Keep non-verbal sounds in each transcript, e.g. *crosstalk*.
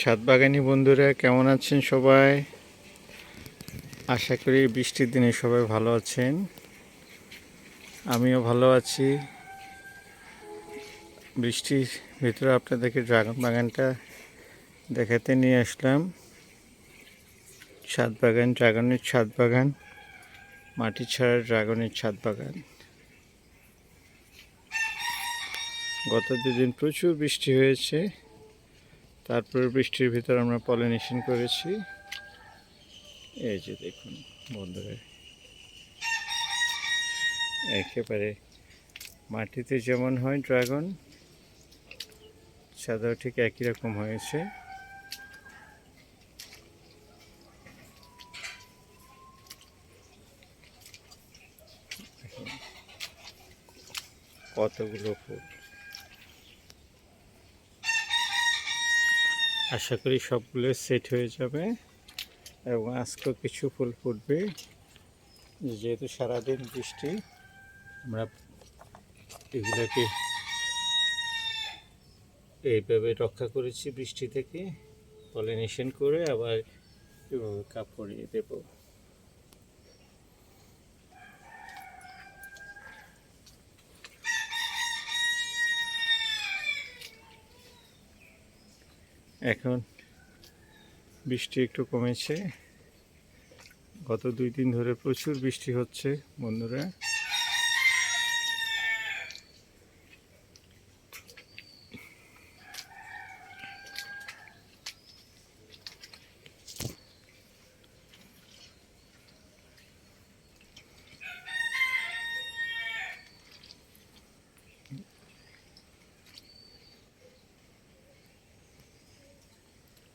ছাদ বাগানি বন্ধুরা, কেমন আছেন সবাই? আশা করি বৃষ্টির দিনে সবাই ভালো আছেন। আমিও ভালো আছি। বৃষ্টির ভিতরে আপনাদেরকে ড্রাগন বাগানটা দেখাতে নিয়ে আসলাম। ছাদ বাগান ড্রাগনের ছাদ বাগান মাটি ছাড়া ড্রাগনের ছাদ বাগান গত দুদিন প্রচুর বৃষ্টি হয়েছে। তারপরে বৃষ্টির ভিতর আমরা পলিনেশন করেছি। এই যে দেখুন বন্ধুরা, একেবারে মাটিতে যেমন হয় ড্রাগন, সাদাও ঠিক একই রকম হয়েছে। কতগুলো ফুল। আশা করি সবগুলো সেট হয়ে যাবে এবং আজকেও কিছু ফুল ফুটবে। যেহেতু সারাদিন বৃষ্টি, আমরা এগুলোকে এইভাবে রক্ষা করেছি বৃষ্টি থেকে, পলিনেশন করে আবার এভাবে কাপ দেবো দেব। এখন বৃষ্টি একটু কমেছে। গত দুই দিন ধরে প্রচুর বৃষ্টি হচ্ছে বন্ধুরা।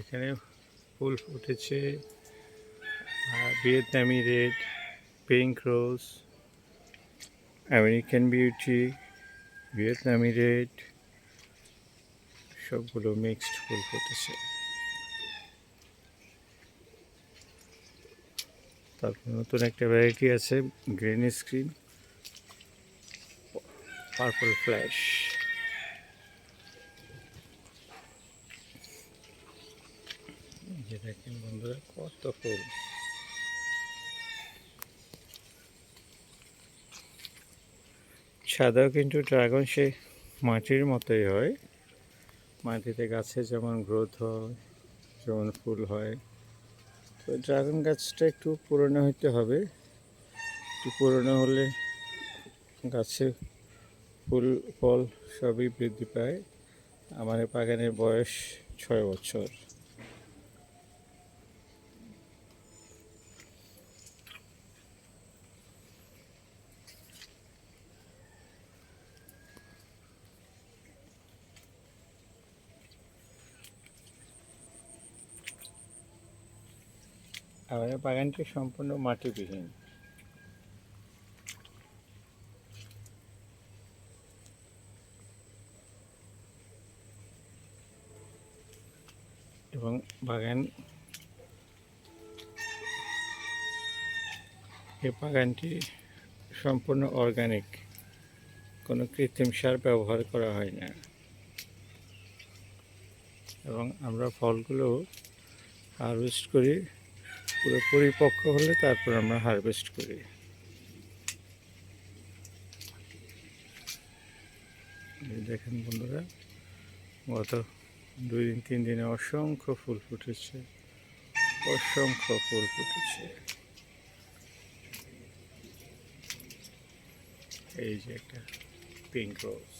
এখানে ফুল ফুটেছে। ভিয়েতনামি red, pink rose, American beauty, ভিয়েতনামি রেড, সবগুলো মিক্সড ফুল ফুটেছে। তারপর নতুন একটা ভ্যারাইটি আছে, গ্রিন স্ক্রিন পার্পল ফ্ল্যাশ যে দেখেন বন্ধুরা, কত ফুল। সাদাও কিন্তু ড্রাগন সে মাটির মতোই হয়। মাটিতে গাছে যেমন গ্রোথ হয়, যেমন ফুল হয়। তো ড্রাগন গাছটা একটু পুরনো হতে হবে। একটু পুরনো হলে গাছে ফুল, ফল সবই বৃদ্ধি পায়। আমার বাগানের বয়স ছয় বছর। আমাদের বাগানটি সম্পূর্ণ মাটিবিহীন। এবং বাগান এই বাগানটি সম্পূর্ণ অর্গানিক কোনো কৃত্রিম সার ব্যবহার করা হয় না। এবং আমরা ফলগুলো হারভেস্ট করি। পুরো পরিপক্ক হলে তারপর আমরা হারভেস্ট করি। দেখেন বন্ধুরা, গত দুই দিন, তিন দিনে অসংখ্য ফুল ফুটেছে, অসংখ্য ফুল ফুটেছে। এই যে একটা পিঙ্ক রোজ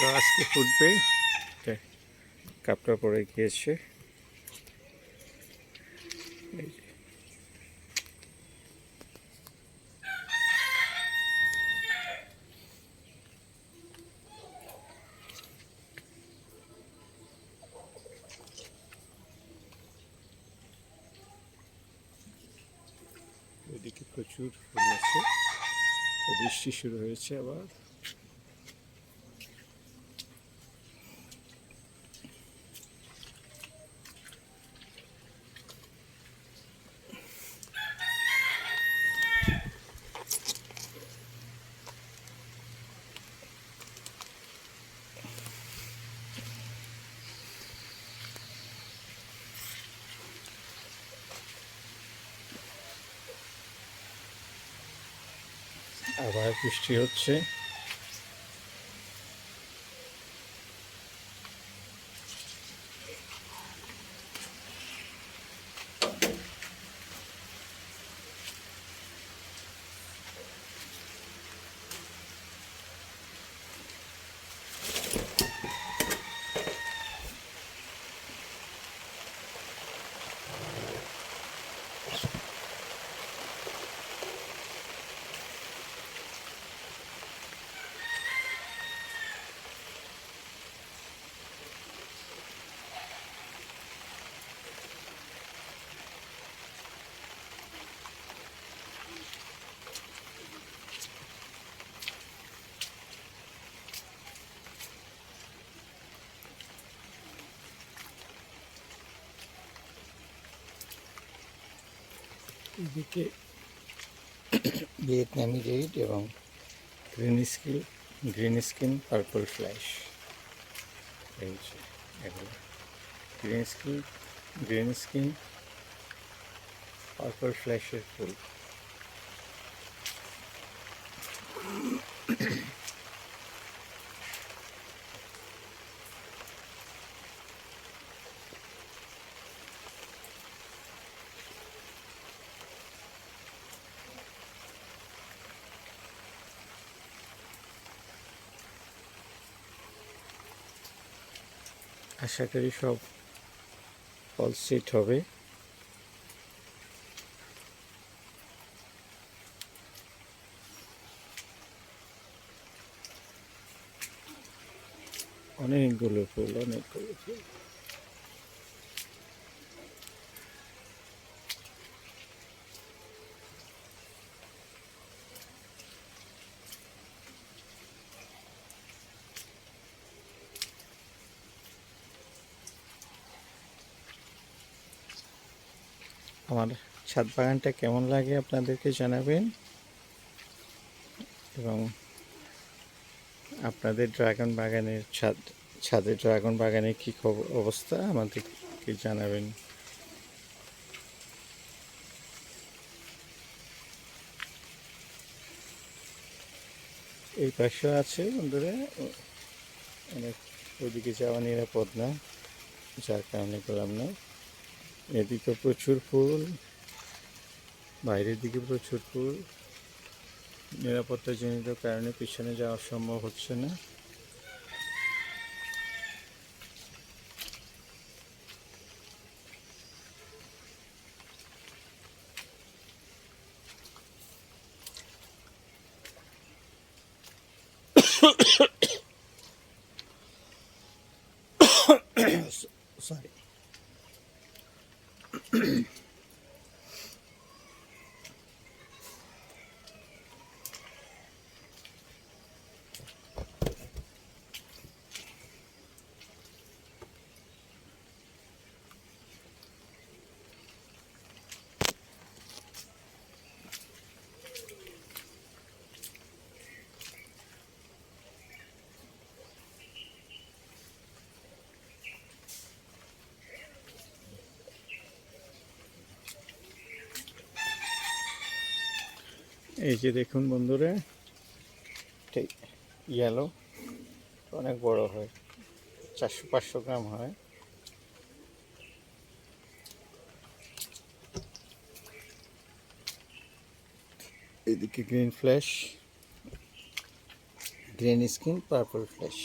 তো আজকে ফুটবে কাপটা পরে গিয়েছে। ওইদিকে প্রচুর ফুল আছে বৃষ্টি শুরু হয়েছে আবার। আবার বৃষ্টি হচ্ছে। এদিকে ভিয়েতনামি রেড এবং green skill, green skin, purple flash. রয়েছে এগুলো। Green skill, green skin, purple ফ্ল্যাশের ফুল। আশা করি সব ফল সিট হবে। অনেকগুলো ফুল অনেকগুলো ফুল। আমার ছাদ বাগানটা কেমন লাগে আপনাদেরকে জানাবেন? এবং আপনাদের ড্রাগন বাগানের ছাদ, ছাদের ড্রাগন বাগানের কী খবর অবস্থা আমাদেরকে জানাবেন। এই পাশেও আছে বন্ধুরা অনেক ওইদিকে যাওয়া নিরাপদ না, যার কারণে করলাম না। এদিকে প্রচুর ফুল, বাইরের দিকে প্রচুর ফুল। নিরাপত্তাজনিত কারণে পিছনে যাওয়া সম্ভব হচ্ছে না। *coughs* সরি 嗯 এই যে দেখুন বন্ধুরা, ঠিক ইয়েলো অনেক বড় হয়, চারশো পাঁচশো গ্রাম হয়। এদিকে green flash green skin purple flash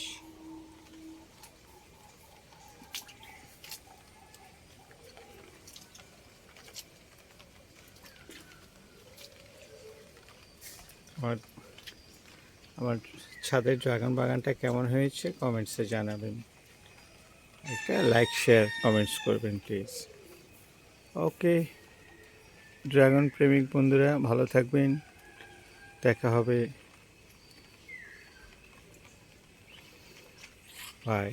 আমার আমার ছাদের ড্রাগন বাগানটা কেমন হয়েছে কমেন্টসে জানাবেন। একটা লাইক শেয়ার কমেন্টস করবেন প্লিজ ওকে ড্রাগন প্রেমিক বন্ধুরা, ভালো থাকবেন। দেখা হবে। বাই